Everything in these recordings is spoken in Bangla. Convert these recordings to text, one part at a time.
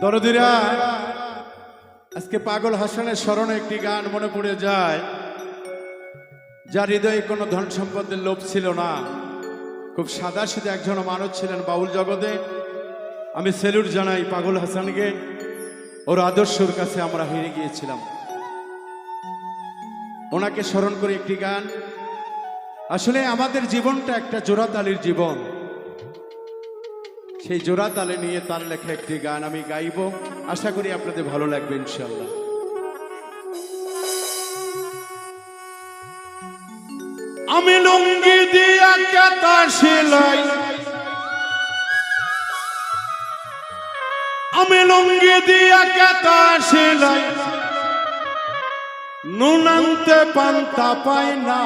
দরদিরা, আজকে পাগল হাসানের স্মরণে একটি গান মনে পড়ে যায়। যার হৃদয়ে কোনো ধন সম্পদের লোভ ছিল না। খুব সাদা সিধে একজন মানুষ ছিলেন বাউল জগতে। আমি সেলুট জানাই পাগল হাসানকে। ওর আদর্শর কাছে আমরা হেরে গিয়েছিলাম। ওনাকে স্মরণ করে একটি গান। আসলে আমাদের জীবনটা একটা জোড়াতালির জীবন। সেই জোড়া তালে নিয়ে তার লেখা একটি গান আমি গাইব। আশা করি আপনাদের ভালো লাগবে ইনশাল্লাহ আমি লুঙ্গি দিয়া কেতা সেলাই। আমি লুঙ্গি দিয়া কেতা সেলাই। নুনান্তে পান্তা পাই না।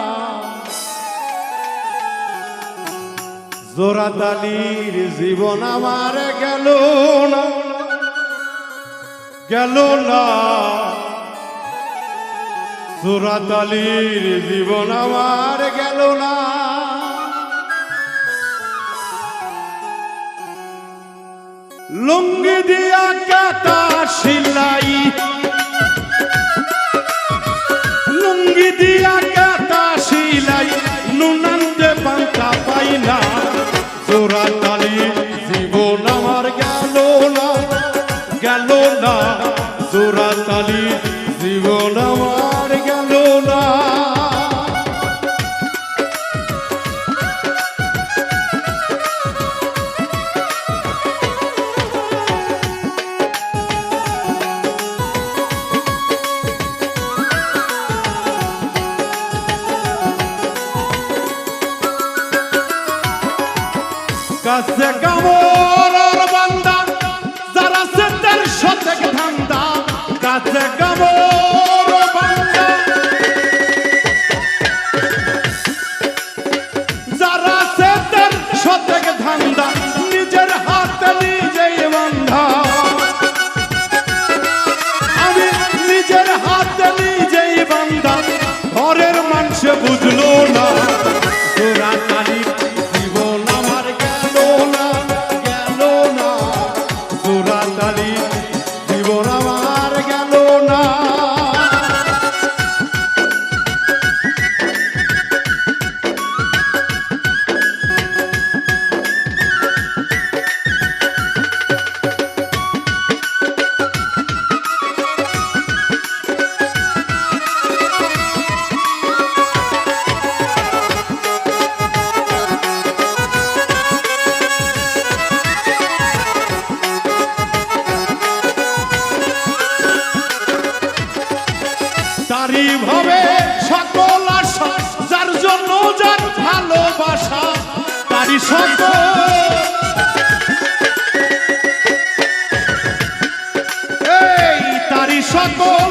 জোরাতালির জীবন আমার গেল না গেল না। জোরাতালির জীবন আমার গেল না। লুঙ্গি দিয়া কাটা সিলাই, লুঙ্গি দিয়া চোরা তালি জীবন আমার গেল না। কাছে কামর কাছে তারি সকল আশা যার জন্য যার ভালোবাসা তারই সকল। এই তারি সকল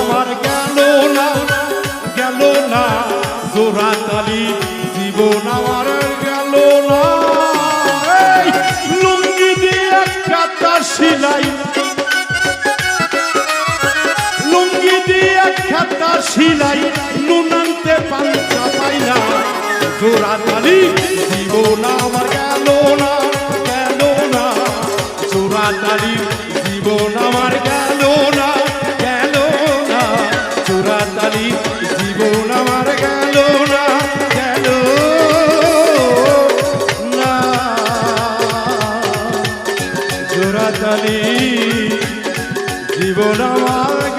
সিলাই লুঙ্গি দিয়ে খাতা সিলাই নুনানতে পান্তা পাই না জোড়া তালি জীবন আমার গেল না। জোড়া তালি জীবন আমার